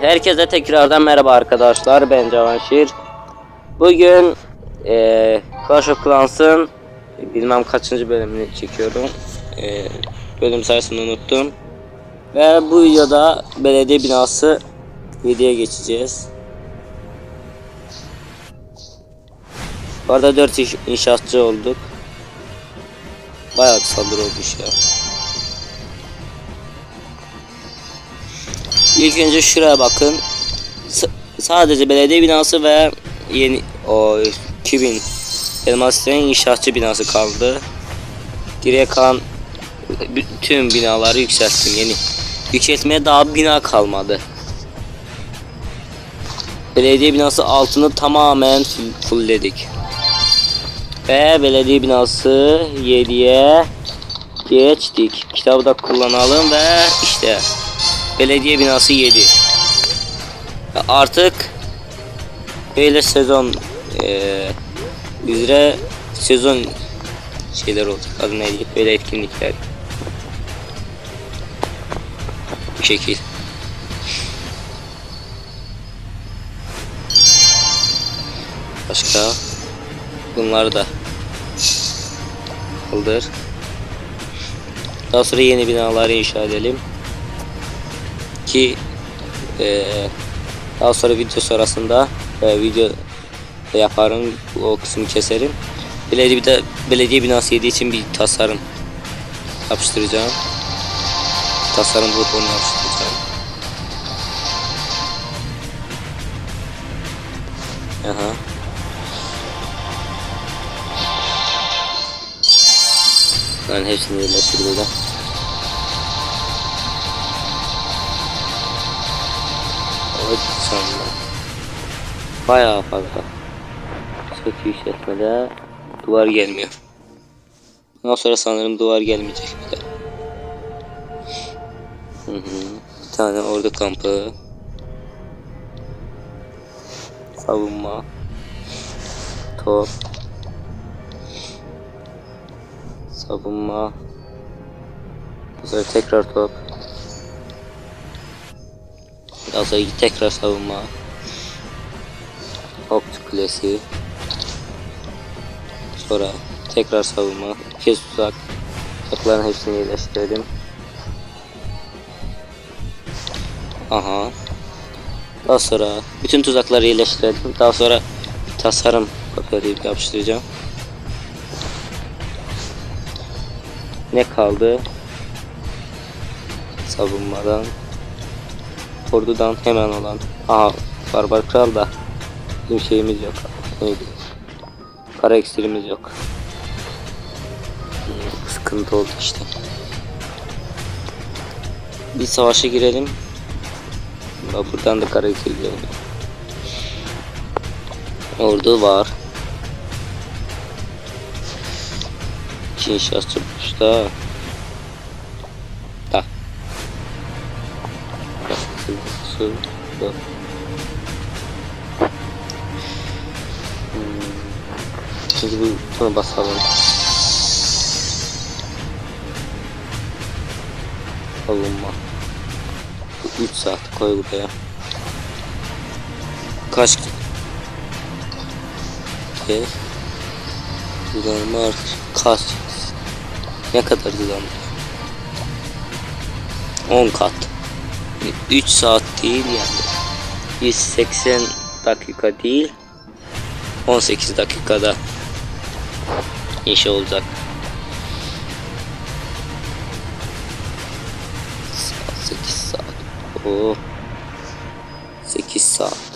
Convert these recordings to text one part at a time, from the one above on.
Herkese tekrardan merhaba arkadaşlar. Ben Cavanşir. Bugün eee Clash of Clans'ın bilmem kaçıncı bölümünü çekiyorum. Eee, bölüm sayısını unuttum. Ve bu videoda belediye binası videoya geçeceğiz. Bu arada 4 iş, inşaatçı olduk. Bayağı bir saldırı olmuş ya. İlk önce şuraya bakın. S- sadece belediye binası ve yeni o 2000 elmas isteyen inşaatçı binası kaldı. Geriye kalan bütün binaları yükselttim yeni. Yükseltmeye daha bina kalmadı. Belediye binası altını tamamen full- fullledik. Ve belediye binası 7'ye geçtik. Kitabı da kullanalım ve işte belediye binası 7. Artık böyle sezon eee üzere sezon şeyler olacak. Adı neydi? Böyle etkinlikler. Bu şekil. Başka bunları da kaldır. Daha sonra yeni binaları inşa edelim ki eee, daha sonra video sonrasında e, video yaparım o kısmı keserim. Belediye bir de belediye binası yediği için bir tasarım yapıştıracağım. Tasarım bulup onu yapıştıracağım. Aha. Ben hepsini yerleştir Evet sonra. Bayağı fazla. Çok yükseltmede duvar gelmiyor. Ondan sonra sanırım duvar gelmeyecek bir hı. Bir tane ordu kampı. Savunma. Top. Savunma. Sonra tekrar top. Daha sonra tekrar savunma. Okçu kulesi. Sonra tekrar savunma. Bir kez tuzak. Tuzakların hepsini iyileştirdim. Aha. Daha sonra bütün tuzakları iyileştirdim. Daha sonra tasarım kopyalayıp yapıştıracağım. Ne kaldı? Savunmadan ordudan hemen olan aha barbar kral da bizim şeyimiz yok. Neydi? Para ekstrimiz yok. Hmm, sıkıntı oldu işte. Bir savaşa girelim. Buradan da kara geliyor ordu var. İki inşaatçı yok. Hmm. Şimdi bu buna basalım. Alınma. Bu 3 saat koy buraya. Kaç Okey. Düzenleme artır. Kaç? Ne kadar düzenleme? 10 kat. 3 saat değil yani. 180 dakika değil. 18 dakikada inşa olacak. Saat 8 saat. Oo. 8 saat.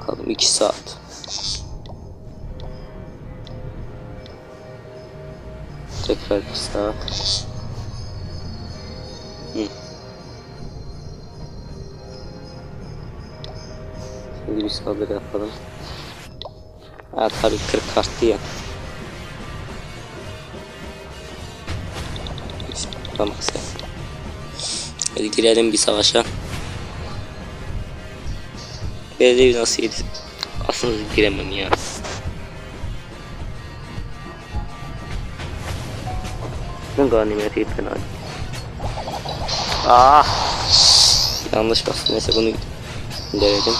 Bakalım 2 saat. Tekrar bir. Hı. Şimdi bir saldırı yapalım. Ha tabii 40 karttı ya. Tutamaz. Hadi girelim bir savaşa. Belediye nasıl yedi? Aslında giremem ya. Ne ganimeti fena değil. Ah! Yanlış bastım. Neyse bunu denedim.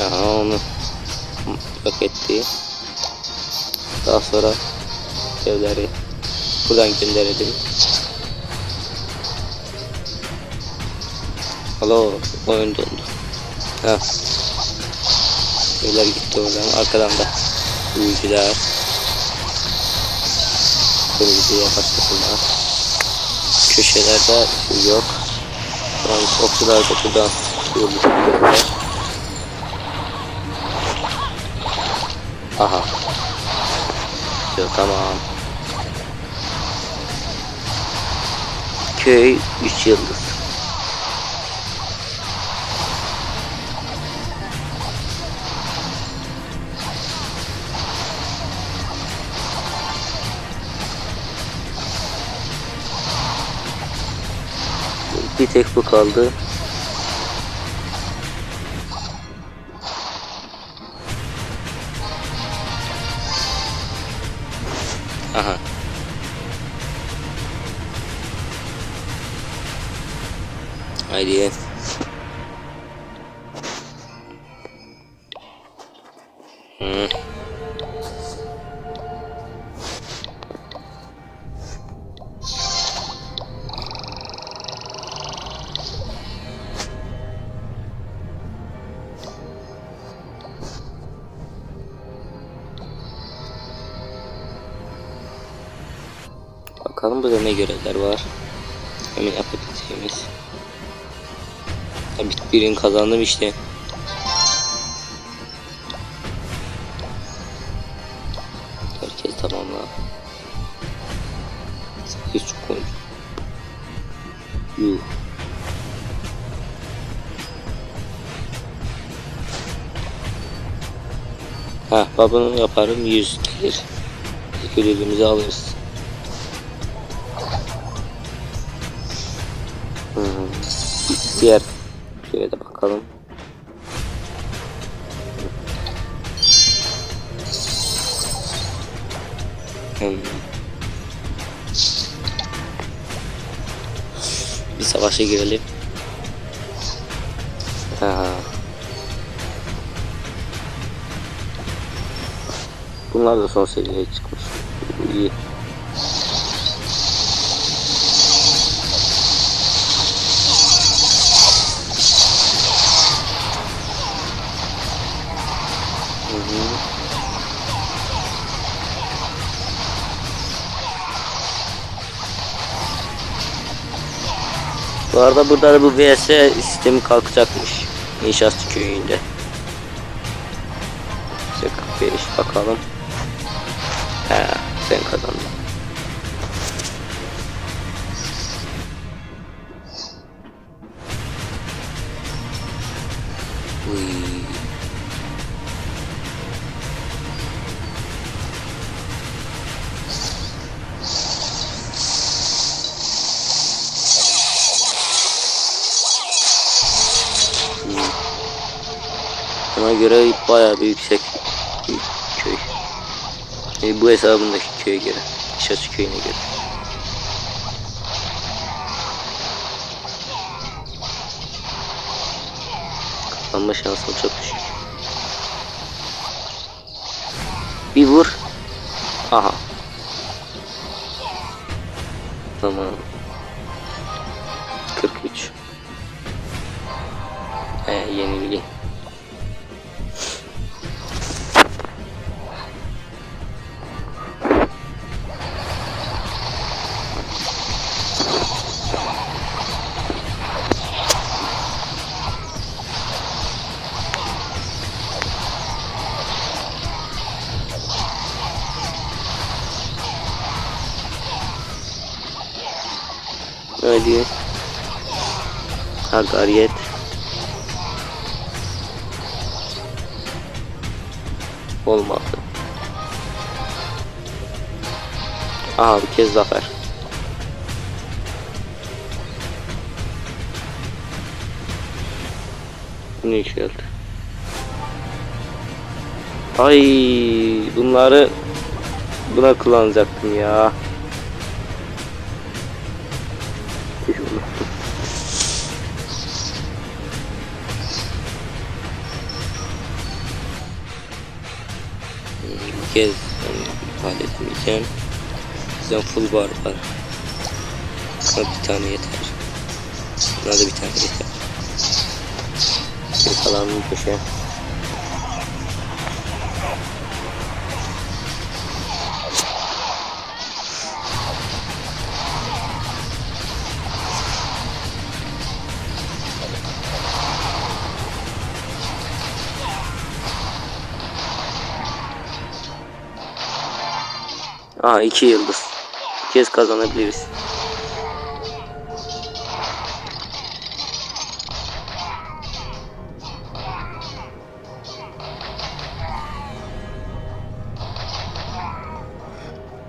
Aha onu yok etti. Daha sonra evleri buradan gönderelim. Alo oyun dondu. Ha. Evler gitti oradan. Arkadan da büyücüler. Kırmızıya başlasınlar. Köşelerde şey yok. An okçular da buradan yürüyorlar. Aha. Yok tamam. Köy 3 yıldız. Bir tek bu kaldı. Aha. Haydi. Hmm. Bakalım burada ne görevler var. Hemen yapabileceğimiz. Tabii birini kazandım işte. Herkes tamamla. 8 çok oyuncu. Yuh. Ha babanın yaparım 100 gelir. İlk ödülümüzü alırız. Diğer şöyle de bakalım. Hmm. Bir savaşa girelim. Ha. Bunlar da son seviyeye çıkmış. İyi. Bu arada burada da bu VS sistemi kalkacakmış. İnşaatçı köyünde. 45 bakalım. He, sen kazandın. Ona göre bayağı bir yüksek bir köy. Yani bu hesabındaki köye göre. Şaşı köyüne göre. Kazanma şansım çok düşük. Bir vur. Aha. Tamam. 43. He yeni Hakaret. Olmadı. Aha bir kez zafer. Bunu yükseltti. Ay bunları buna kullanacaktım ya. Bir kez ifade edemeyeceğim. Bizden full bar var. Buna bir tane yeter. Buna da bir tane yeter. Bir kalanını köşe. Aa iki yıldız. Bir kez kazanabiliriz.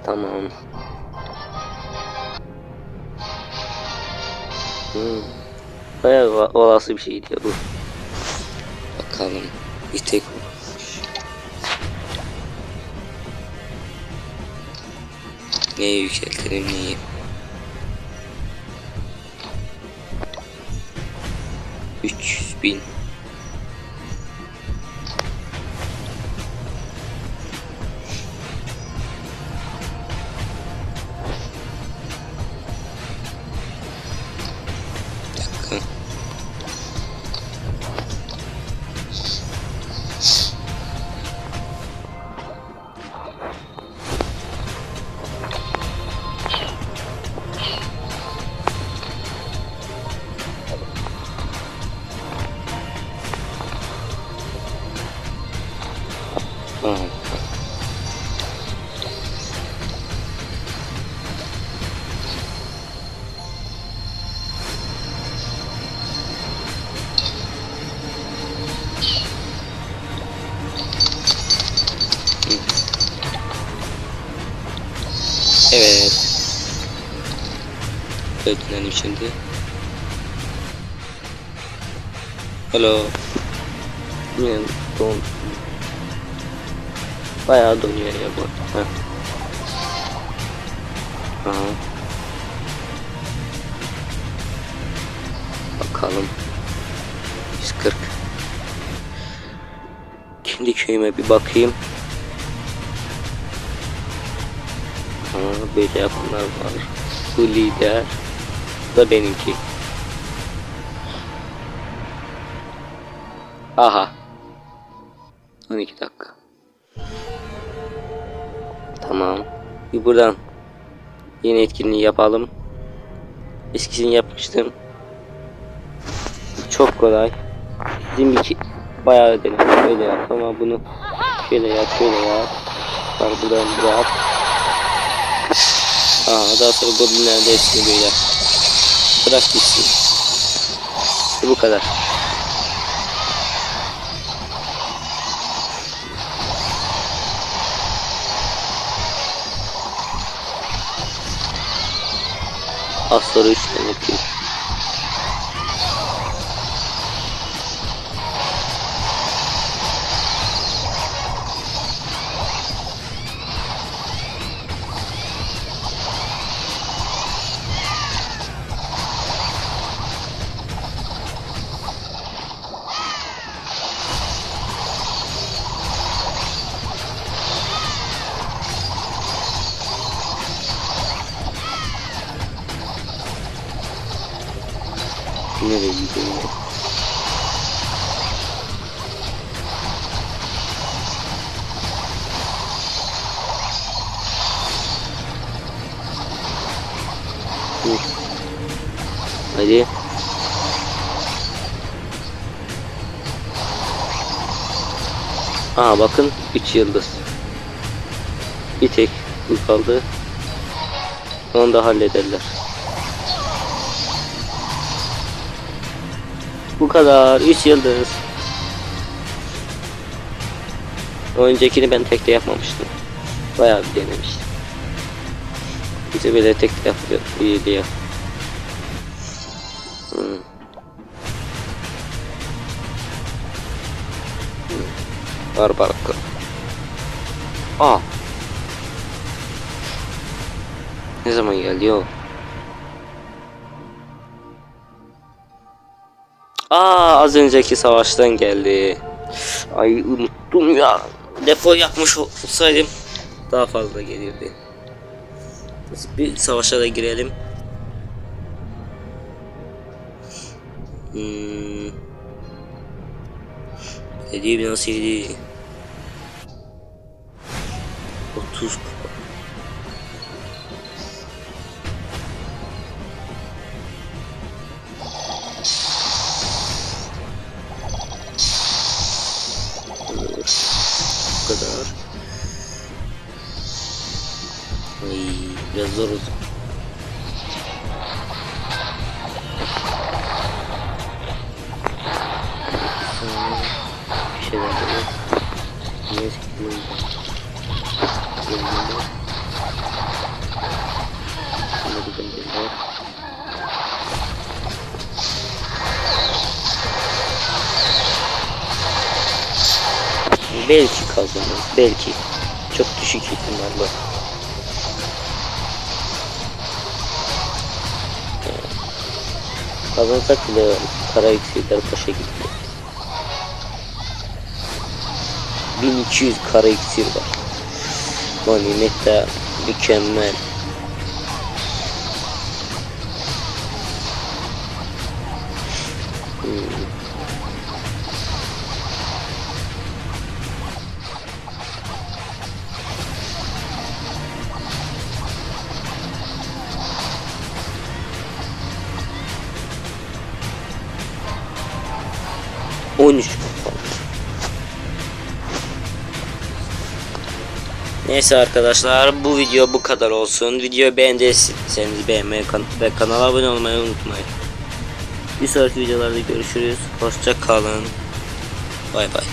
Tamam. Hmm. Bayağı olası bir şeydi ya bu. Bakalım. Bir tek Neyi yükseltelim neyi? Üç bin. Şimdi. Hello. Yine don. Bayağı donuyor ya bu. Heh. Bakalım. 140. Kendi köyüme bir bakayım. Aa, böyle yapanlar var. Bu lider. Da benimki. Aha. 12 dakika. Tamam. Bir buradan yeni etkinliği yapalım. Eskisini yapmıştım. Çok kolay. Bizim iki bayağı denedim. Öyle yap ama bunu şöyle yap şöyle yap. Bak buradan bırak. Aa, daha sonra goblinler de hepsini böyle bırak gitsin. Bu kadar. Az sonra üç tane pil. Nereye gidiyor? Hadi. Aa bakın 3 yıldız. Bir tek bu kaldı. Onu da hallederler. Bu kadar. 3 yıldız. Öncekini ben tekte yapmamıştım. Bayağı bir denemiştim. Bize böyle tekte yapıyor. İyi diye. Hmm. Hmm. Barbar akıl. Aa. Ne zaman geldi? Aa az önceki savaştan geldi. Ay unuttum ya. Depo yapmış olsaydım daha fazla gelirdi. Bir savaşa da girelim. Hmm. Hediye binası hediye. 30 kupa. Zor var. Belki kazanırız. Belki. Çok düşük ihtimalle. Kazansak bile kara yüksekler paşa gitti. 1200 kara iksir var. Ganimet de mükemmel. 13 Neyse arkadaşlar bu video bu kadar olsun. Videoyu beğendiyseniz beğenmeyi ve kanala abone olmayı unutmayın. Bir sonraki videolarda görüşürüz. Hoşça kalın. Bay bay.